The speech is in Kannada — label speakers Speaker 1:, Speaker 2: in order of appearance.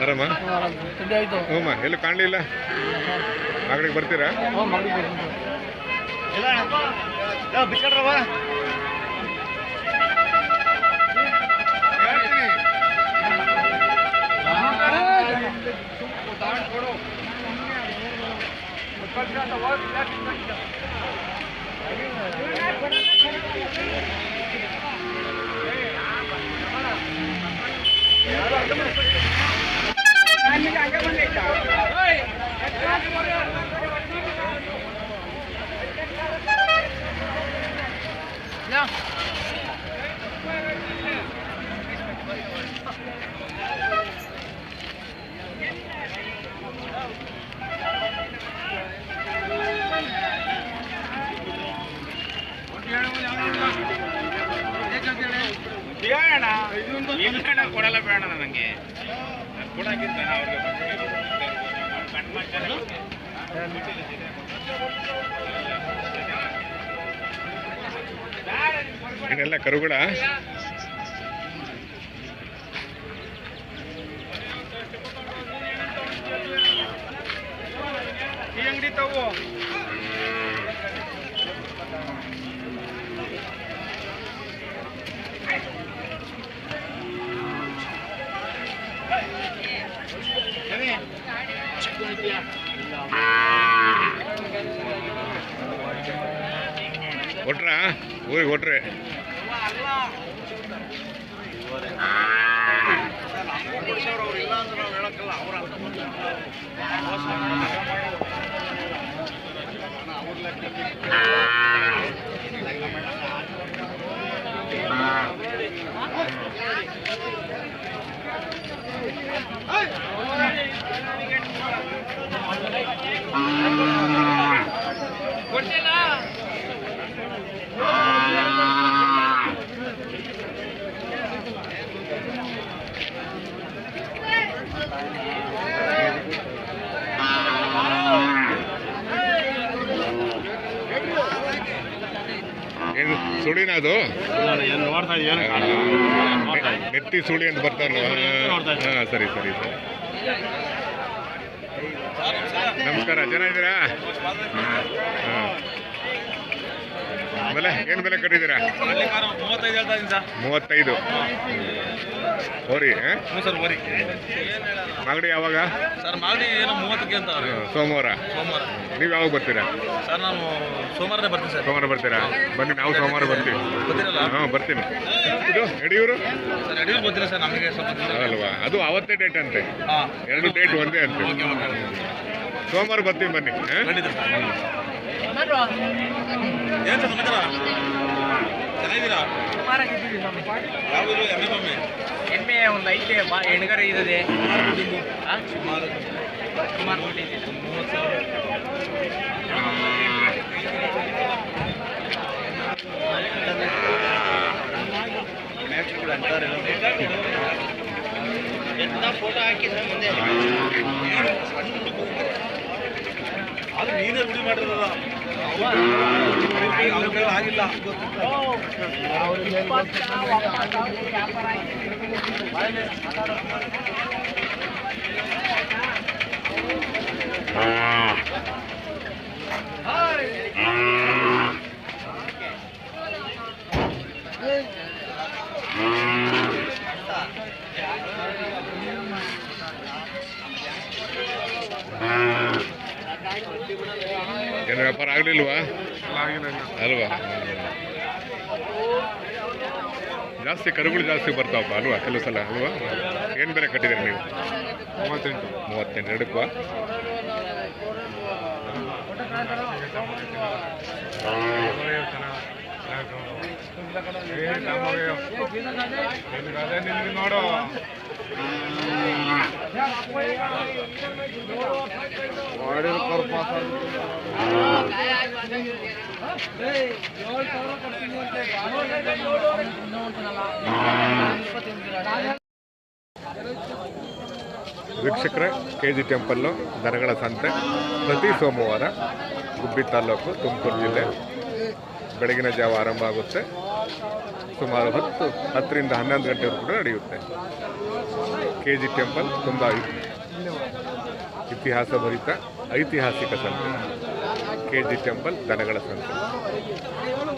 Speaker 1: ಆರಾಮ? ಹ್ಞೂಮ್ಮ ಎಲ್ಲೂ ಕಾಣಲಿಲ್ಲ? ಆ ಕಡೆಗೆ ಬರ್ತೀರಾ
Speaker 2: ಬೇಡ ಕೊಡಲ್ಲ ಬೇಡ ನನಗೆ. ಕೊಡಕ್ಕಿಂತ ಅವ್ರಿಗೆ
Speaker 1: ಇನ್ನೆಲ್ಲ ಕರುಗಳ?
Speaker 2: ಈ ಅಂಗಡಿ ತಗೋ. ஒட்டுறா ஊரி ஒட்டுரு அவர்
Speaker 1: ಏನು ಸುಳಿನ ಅದು? ನೆತ್ತಿ ಸುಳಿ ಅಂತ ಬರ್ತಾರಲ್ವ ಹಾಂ ಸರಿ ಸರಿ ಸರಿ. ನಮಸ್ಕಾರ ಚೆನ್ನಾಗಿದ್ದೀರಾ? ಹಾಂ. ಆಮೇಲೆ ಏನು ಬೆಲೆ ಕಟ್ಟಿದ್ದೀರಾ?
Speaker 2: ಮೂವತ್ತೈದು
Speaker 1: ಹೋರಿ
Speaker 2: ಹ್ಞೂ ಸರ್ ಬರಿ
Speaker 1: ಮಾಗಡಿ ಯಾವಾಗ?
Speaker 2: ಸರ್ ಮಾಗಡಿ ಏನೋ ಮೂವತ್ತಕ್ಕೆ ಅಂತ ಅವ್ರು.
Speaker 1: ಸೋಮವಾರ.
Speaker 2: ಸೋಮವಾರ.
Speaker 1: ನೀವು ಯಾವಾಗ ಬರ್ತೀರಾ?
Speaker 2: ಸರ್ ನಾನು ಸೋಮವಾರನೇ ಬರ್ತೀನಿ ಸರ್.
Speaker 1: ಸೋಮವಾರ ಬರ್ತೀರಾ? ಬನ್ನಿ ನಾವು ಸೋಮವಾರ ಬರ್ತೀವಿ.
Speaker 2: ಬರ್ತೀರಲ್ಲ
Speaker 1: ಹಾಂ ಬರ್ತೀನಿ. ಇದು ಯಡಿಯೂರು?
Speaker 2: ಸರ್ ಯಡಿಯೂರು ಗೊತ್ತಿಲ್ಲ ಸರ್ ನಮಗೆ ಸ್ವಲ್ಪ
Speaker 1: ಅಲ್ವಾ? ಅದು ಅವತ್ತೇ ಡೇಟ್ ಅಂತೆ. ಎರಡು ಡೇಟ್ ಒಂದೇ ಅಂತೆ. ಸೋಮವಾರ ಬರ್ತೀವಿ ಬನ್ನಿ
Speaker 2: ಏನು ಸರ್ ಚೆನ್ನಾಗಿದ್ದೀರಾ ಯಾವ ಊರು ಎಮ್ಮೆ ಬೊಮ್ಮೆ
Speaker 3: ಎಮ್ಮೆ ಒಂದು ಐತೆ ಬಾ ಎಣ್ಗರ ಇದೆ
Speaker 2: ಸುಮಾರು
Speaker 3: ಸುಮಾರು ಕೊಟ್ಟಿದ್ದೀನಿ
Speaker 2: ಮೂವತ್ತು ಸಾವಿರ ಫೋಟೋ ಹಾಕಿದ್ರೆ ಮುಂದೆ ಅದು ನೀನೇ ರೂಢಿ ಮಾಡಿರೋದ ಕೈಲಿ ಆಗಿಲ್ಲ
Speaker 1: ಏನು ವ್ಯಾಪಾರ ಆಗಲಿಲ್ವಾ? ಅಲ್ವಾ? ಜಾಸ್ತಿ ಕರುಗಳು ಜಾಸ್ತಿ ಬರ್ತಾವಪ್ಪ ಅಲ್ವಾ? ಕೆಲವು ಸಲ ಅಲ್ವಾ? ಏನು ಬೆಲೆ ಕಟ್ಟಿದ್ದೀರಿ ನೀವು? ಮೂವತ್ತೆಂಟು. ಮೂವತ್ತೆಂಟು ಎರಡಕ್ಕೂ? ನೋಡು ವೀಕ್ಷಕರೇ ಕೆ ಜಿ ಟೆಂಪಲ್ಲು ದನಗಳ ಸಂತೆ, ಪ್ರತಿ ಸೋಮವಾರ ಗುಬ್ಬಿ ತಾಲೂಕು, ತುಮಕೂರು ಜಿಲ್ಲೆ. ಬೆಳಗಿನ ಜಾವ ಆರಂಭ ಆಗುತ್ತೆ. ಸುಮಾರು ಹತ್ತು, ಹತ್ತರಿಂದ ಹನ್ನೊಂದು ಗಂಟೆವರೆಗೂ ಕೂಡ ನಡೆಯುತ್ತೆ. ಕೆ ಜಿ ಟೆಂಪಲ್ ತುಂಬ ಇತಿಹಾಸ ಭರಿತ ऐतिहासिक संत के जि टेपल दन संत